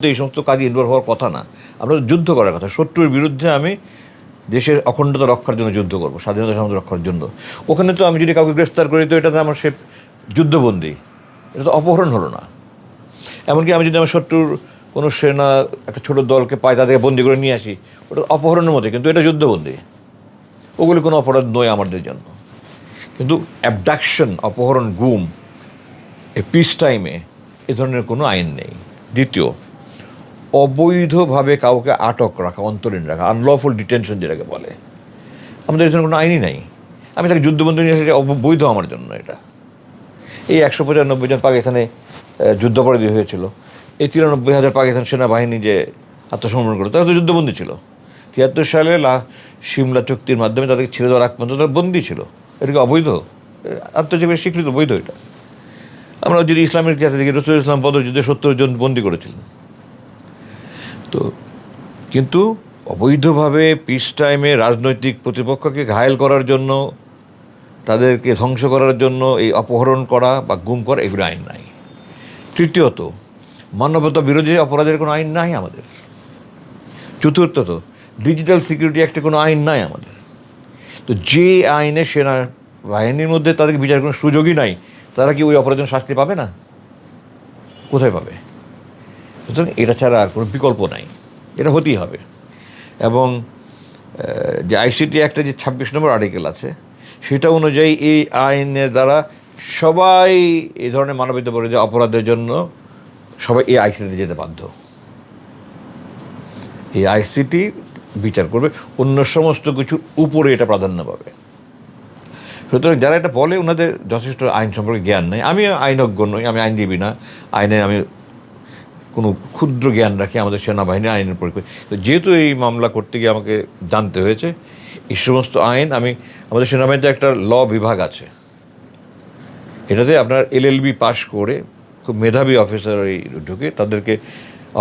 এই সমস্ত কাজে ইনভলভ হওয়ার কথা না। আমরা যুদ্ধ করার কথা। শত্রুর বিরুদ্ধে আমি দেশের অখণ্ডতা রক্ষার জন্য যুদ্ধ করব, স্বাধীনতা সামন্ত রক্ষার জন্য। ওখানে তো আমি যদি কাউকে গ্রেফতার করি, তো এটা তো আমার সে যুদ্ধবন্দী। এটা তো অপহরণ হলো না। এমনকি আমি যদি আমার শত্রুর কোনো সেনা, একটা ছোট দলকে পাই তাদেরকে বন্দি করে নিয়ে আসি, ওটা অপহরণের মধ্যে কিন্তু এটা যুদ্ধবন্দী। ওগুলি কোনো অপরাধ নয় আমাদের জন্য। কিন্তু অ্যাবডাকশন অপহরণ, গুম, এই পিস টাইমে এ ধরনের কোনো আইন নেই। দ্বিতীয় অবৈধভাবে কাউকে আটক রাখা, অন্তরীণ রাখা আনলফুল ডিটেনশন যেটাকে বলে। আমাদের এই ধরনের কোনো আইনই নাই। আমি তাকে যুদ্ধবন্দী নিয়ে এসেছি, অবৈধ আমার জন্য এটা। এই একশো পঁচানব্বই জন পাকিস্তানে যুদ্ধাপরাধী হয়েছিল। এই তিরানব্বই হাজার পাকিস্তান সেনাবাহিনী যে আত্মসমর্পণ করল, তারা তো যুদ্ধবন্দী ছিল। তিয়াত্তর সালে লা সিমলা চুক্তির মাধ্যমে তাদেরকে ছেড়ে দেওয়ার আগ পর্যন্ত তারা বন্দী ছিল। এটা কি অবৈধ আন্তর্জাতিক স্বীকৃত বৈধ এটা। আমরা যদি ইসলামের ইতিহাসে দেখি রসুল ইসলাম পদযুদ্ধে সত্তর জন বন্দী করেছিলেন তো কিন্তু অবৈধভাবে পিস টাইমে রাজনৈতিক প্রতিপক্ষকে ঘায়েল করার জন্য, তাদেরকে ধ্বংস করার জন্য এই অপহরণ করা বা গুম করা এগুলো আইন নাই। তৃতীয়ত, মানবতা বিরোধী অপরাধের কোনো আইন নাই আমাদের। চতুর্থত ডিজিটাল সিকিউরিটি অ্যাক্টে কোনো আইন নাই আমাদের। তো যে আইনে সেনা বাহিনীর মধ্যে তাদেরকে বিচার কোনো সুযোগই নাই, তারা কি ওই অপরাধের শাস্তি পাবে না? কোথায় পাবে? সুতরাং এটা ছাড়া আর কোনো বিকল্প নাই। এটা হতেই হবে। এবং যে আইসিটি একটা যে ছাব্বিশ নম্বর আর্টিকেল আছে, সেটা অনুযায়ী এই আইনের দ্বারা সবাই এই ধরনের মানবিত বলে যে অপরাধের জন্য সবাই এই আইসিটিতে যেতে বাধ্য। এই আইসিটি বিচার করবে, অন্য সমস্ত কিছুর উপরে এটা প্রাধান্য পাবে। সুতরাং যারা এটা বলে, ওনাদের যথেষ্ট আইন সম্পর্কে জ্ঞান নেই। আমি আইনজ্ঞ নই, আমি আইনজীবী না। আইনে আমি কোনো ক্ষুদ্র জ্ঞান রাখি আমাদের সেনাবাহিনী আইনের পরিপ্রেক্ষিতে তো যেহেতু এই মামলা করতে গিয়ে আমাকে জানতে হয়েছে, এই সমস্ত আইন, আমি, আমাদের সেনাবাহিনীতে একটা ল বিভাগ আছে। এটাতে আপনার এলএলবি পাশ করে খুব মেধাবী অফিসার এই ঢুকে তাদেরকে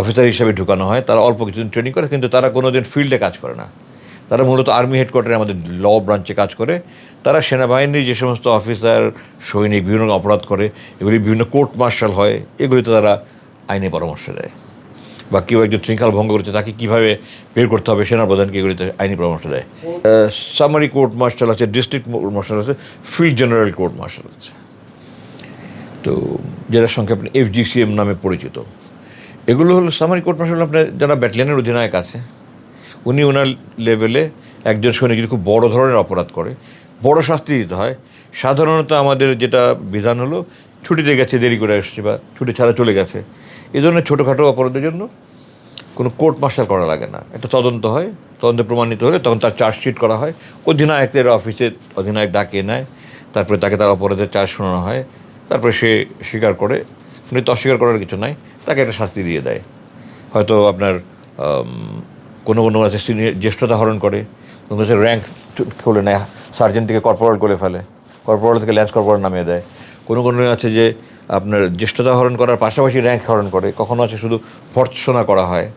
অফিসার হিসেবে ঢুকানো হয়। তারা অল্প কিছুদিন ট্রেনিং করে, কিন্তু তারা কোনো দিন ফিল্ডে কাজ করে না। তারা মূলত আর্মি হেডকোয়ার্টারে আমাদের ল ব্রাঞ্চে কাজ করে। তারা সেনাবাহিনীর যে সমস্ত অফিসার, সৈনিক, বিভিন্ন অপরাধ করে, এগুলি বিভিন্ন কোর্ট মার্শাল হয়, এগুলিতে তারা আইনি পরামর্শ দেয়। বা কেউ একজন শৃঙ্খলা ভঙ্গ করছে, তাকে কীভাবে বের করতে হবে সেনাপ্রধানকে এগুলিতে আইনি পরামর্শ দেয়। সামারি কোর্ট মার্শাল আছে ডিস্ট্রিক্ট মার্শাল আছে ফিল্ড জেনারেল কোর্ট মার্শাল আছে। তো যেটার সংক্ষেপে এফজিসিএম নামে পরিচিত। এগুলো হলো সামারি কোর্ট মার্শাল আপনার যারা ব্যাটালিয়নের অধিনায়ক আছে, উনি ওনার লেভেলে একজন সৈনিক যদি খুব বড় ধরনের অপরাধ করে, বড় শাস্তি দিতে হয়। সাধারণত আমাদের যেটা বিধান হলো, ছুটিতে গেছে, দেরি করে আসছে বা ছুটি ছাড়া চলে গেছে। এই ধরনের ছোটোখাটো অপরাধের জন্য কোনো কোর্ট মার্শাল করা লাগে না। একটা তদন্ত হয়, তদন্তে প্রমাণিত হলে তখন তার চার্জশিট করা হয়। অধিনায়কদের অফিসে অধিনায়ক ডাকিয়ে নেয়, তারপরে তাকে তার অপরাধের চার্জ শোনানো হয়, তারপরে সে স্বীকার করে। কিন্তু অস্বীকার করার কিছু নাই, তাকে একটা শাস্তি দিয়ে দেয়। হয়তো আপনার কোনো কোনো আছে সিনিয়র জ্যেষ্ঠতা হরণ করে, কোনো কাছে র্যাঙ্ক খুলে নেয় সার্জেন্ট থেকে কর্পোরাল করে ফেলে কর্পোরাল থেকে ল্যান্স কর্পোরাল নামিয়ে দেয়। কোনো কোনো আছে যে আপনার জ্যেষ্ঠতা হরণ করার পাশাপাশি র্যাঙ্ক হরণ করে। কখনো আছে শুধু ভর্ৎসনা করা হয়।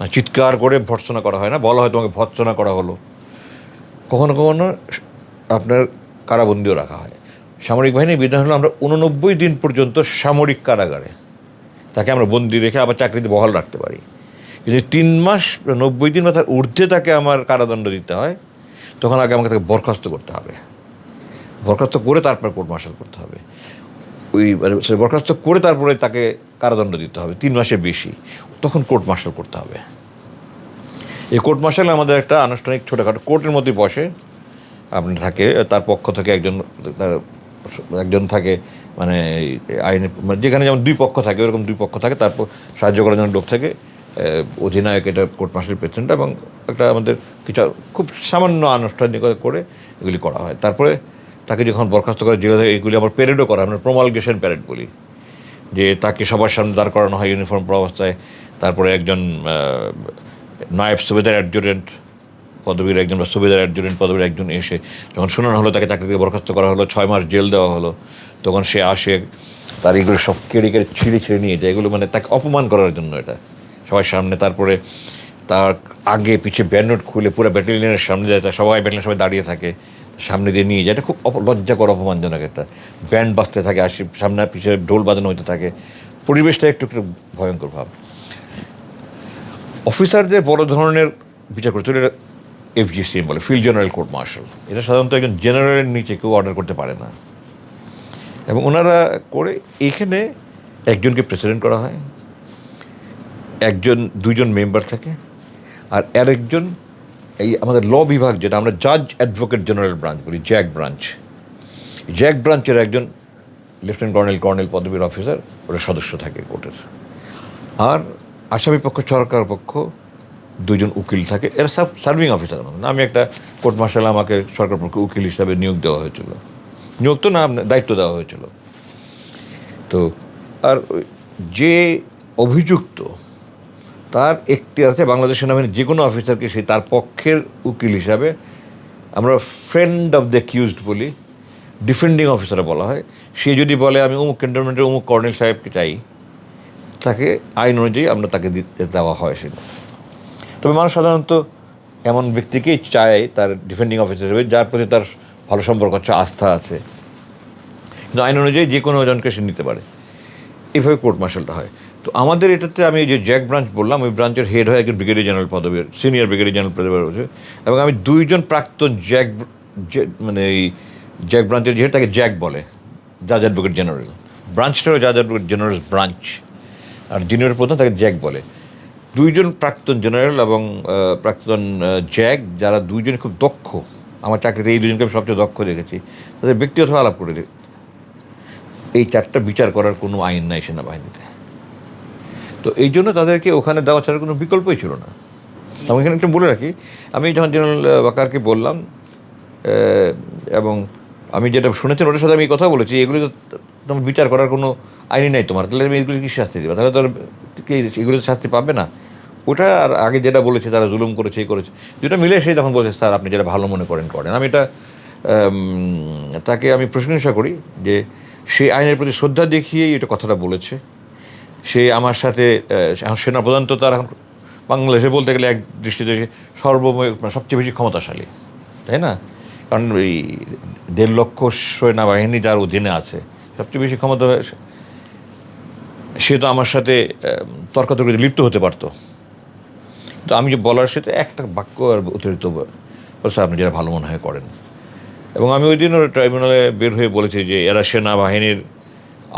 মানে চিৎকার করে ভর্ৎসনা করা হয় না, বলা হয় তোমাকে ভর্ৎসনা করা হলো। কখনো কখনো আপনার কারাবন্দিও রাখা হয়। সামরিক বাহিনীর বিধান হলো আমরা উননব্বই দিন পর্যন্ত সামরিক কারাগারে। তাকে আমরা বন্দি রেখে আবার চাকরিতে বহাল রাখতে পারি। কিন্তু তিন মাস, নব্বই দিন বা তার ঊর্ধ্বে তাকে আমার কারাদণ্ড দিতে হয়, তখন আগে আমাকে তাকে বরখাস্ত করতে হবে। বরখাস্ত করে তারপর কোর্ট মার্শাল করতে হবে। ওই মানে বরখাস্ত করে তারপরে তাকে কারাদণ্ড দিতে হবে, তিন মাসের বেশি। তখন কোর্ট মার্শাল করতে হবে। এই কোর্ট মার্শাল আমাদের একটা আনুষ্ঠানিক ছোটোখাটো কোর্টের মধ্যে বসে। আপনি থাকে, তার পক্ষ থেকে একজন একজন থাকে মানে আইনে মানে যেখানে যেমন দুই পক্ষ থাকে, ওরকম দুই পক্ষ থাকে, তারপর সাহায্য করার জন্য লোক থাকে অধিনায়ক, এটা কোর্ট মার্শাল প্রেসিডেন্ট এবং একটা আমাদের কিছু খুব সামান্য আনুষ্ঠানিকতা করে এগুলি করা হয়। তারপরে তাকে যখন বরখাস্ত করে জেলে থাকে, এগুলি আবার প্যারেডও করা আমরা প্রমালগেশন প্যারেড বলি। যে তাকে সবার সামনে দাঁড় করানো হয় ইউনিফর্ম পরা অবস্থায়। তারপরে একজন নায়েব সুবেদার অ্যাডজুটেন্ট পদবীর একজন বা সুবেদার অ্যাডজুটেন্ট পদবীর একজন এসে যখন শোনানো হলো তাকে থেকে বরখাস্ত করা হলো ছয় মাস জেল দেওয়া হলো। তখন সে আসে তার এগুলো সব কেড়ে কেড়ে ছিঁড়ে ছিঁড়ে নিয়ে যায়। এগুলো মানে তাকে অপমান করার জন্য এটা। সবার সামনে তারপরে তার আগে পিছিয়ে ব্যান্ডনোট খুলে পুরো ব্যাটালিয়নের সামনে যায় তা সবাই ব্যাটালিয়ন সবাই দাঁড়িয়ে থাকে। সামনে দিয়ে নিয়ে যায়। এটা খুব লজ্জাকর অপমানজনক একটা ব্যান্ড বাজতে থাকে আসে সামনে পিছিয়ে ঢোল বাজানো হতে থাকে। পরিবেশটা একটু একটু ভয়ঙ্কর ভাব। অফিসারদের বড় ধরনের বিচার করতে হলে এফজিসিএম বলে ফিল্ড জেনারেল কোর্ট মার্শাল এটা সাধারণত একজন জেনারেলের নিচে কেউ অর্ডার করতে পারে না। এবং ওনারা করে এখানে একজনকে প্রেসিডেন্ট করা হয়। একজন, দুইজন মেম্বার থাকে, আর আরেকজন এই আমাদের ল বিভাগ যেটা আমরা জাজ অ্যাডভোকেট জেনারেল ব্রাঞ্চ বলি জ্যাক ব্রাঞ্চ জ্যাক ব্রাঞ্চের একজন লেফটেন্যান্ট কর্নেল কর্নেল পদবীর অফিসার ওরা সদস্য থাকে কোর্টের। আর আসামি পক্ষ, সরকার পক্ষ দুজন উকিল থাকে। এরা সব সার্ভিং অফিসার আমি একটা কোর্ট মার্শাল আমাকে সরকার পক্ষ উকিল হিসাবে নিয়োগ দেওয়া হয়েছিল। নিয়োগ তো না, দায়িত্ব দেওয়া হয়েছিল। তো, আর যে অভিযুক্ত তার একটি আছে বাংলাদেশ সেনাবাহিনীর যে কোনো অফিসারকে সে তার পক্ষের উকিল হিসাবে আমরা ফ্রেন্ড অফ দ্য অ্যাকিউজড বলি ডিফেন্ডিং অফিসার বলা হয়। সে যদি বলে, আমি অমুক ক্যান্টনমেন্টের অমুক কর্নেল সাহেবকে চাই, তাকে আইন অনুযায়ী আমরা তাকে দিতে দেওয়া হয় সেটা। তবে মানুষ সাধারণত এমন ব্যক্তিকেই চায় তার ডিফেন্ডিং অফিসার হিসেবে, যার প্রতি তার ভালো সম্পর্ক আছে, আস্থা আছে। কিন্তু আইন অনুযায়ী যে কোনো জনকে সে নিতে পারে। এভাবে কোর্ট মার্শালটা হয়। তো আমাদের এটাতে আমি যে জ্যাক ব্রাঞ্চ বললাম, ওই ব্রাঞ্চের হেড হয় একজন ব্রিগেডিয়ার জেনারেল পদবীর সিনিয়র ব্রিগেডিয়ার জেনারেল পদবীর রয়েছে এবং আমি দুইজন প্রাক্তন জ্যাক মানে এই জ্যাক ব্রাঞ্চের যে head তাকে জ্যাক বলে জাজ অ্যাডভোকেট জেনারেল ব্রাঞ্চটাও জাজ অ্যাডভোকেট জেনারেল ব্রাঞ্চ আর জুনিয়র প্রধান তাকে জ্যাক বলে। দুইজন প্রাক্তন জেনারেল এবং প্রাক্তন জ্যাক, যারা দুইজন খুব দক্ষ, আমার চাকরিতে এই দুজনকে আমি সবচেয়ে দক্ষ দেখেছি, তাদের ব্যক্তিগত আলাপ করে এই চারটা বিচার করার কোনো আইন নাই সেনাবাহিনীতে। তো এই জন্য তাদেরকে ওখানে দেওয়া ছাড়া কোনো বিকল্পই ছিল না। আমি এখানে একটু বলে রাখি, আমি যখন জেনারেল বাকারকে বললাম এবং আমি যেটা শুনেছেন ওটার সাথে আমি কথা বলেছি, এগুলি তো তোমার বিচার করার কোনো আইনি নাই তোমার, তাহলে তুমি এগুলি কি শাস্তি দেবে? তাহলে কি এগুলো শাস্তি পাবে না। ওটা আর আগে যেটা বলেছে তারা জুলুম করেছে, এই করেছে যেটা মিলে সেই তখন বলছে, স্যার, আপনি যেটা ভালো মনে করেন করেন। আমি এটা তাকে আমি প্রশংসা করি যে সেই আইনের প্রতি শ্রদ্ধা দেখিয়েই এটা কথাটা বলেছে। সে আমার সাথে সেনাপ্রধান তো তার বাংলাদেশে বলতে গেলে এক দৃষ্টিতে সর্বময় মানে সবচেয়ে বেশি ক্ষমতাশালী, তাই না? কারণ এই দেড় লক্ষ সেনাবাহিনী যার অধীনে আছে, সবচেয়ে বেশি ক্ষমতা সে তো আমার সাথে তর্কাতর্কিতে লিপ্ত হতে পারতো। তো আমি যে বলার সাথে একটা বাক্য আর অতিরিক্ত বলছে, আপনি যারা ভালো মনে হয় করেন। এবং আমি ওই দিন ট্রাইব্যুনালে বের হয়ে বলেছি যে, এরা সেনাবাহিনীর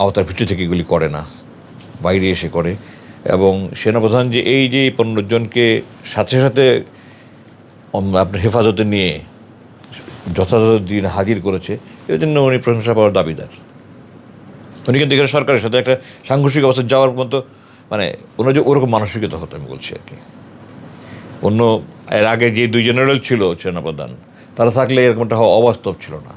আওতার ভিত্তি থেকে এগুলি করে না। বাইরে এসে করে। এবং সেনাপ্রধান যে এই যে পনেরো জনকে সাথে সাথে আপনার হেফাজতে নিয়ে যথাযথ দিন হাজির করেছে এর জন্য উনি প্রশংসা পাওয়ার দাবিদার। উনি কিন্তু এখানে সরকারের সাথে একটা সাংঘর্ষিক অবস্থা যাওয়ার মতো মানে ওনার যে ওরকম মানসিকতা হতো, আমি বলছি আর কি। অন্য এর আগে যে দুই জেনারেল ছিল সেনাপ্রধান, তারা থাকলে এরকমটা হওয়া অবাস্তব ছিল না।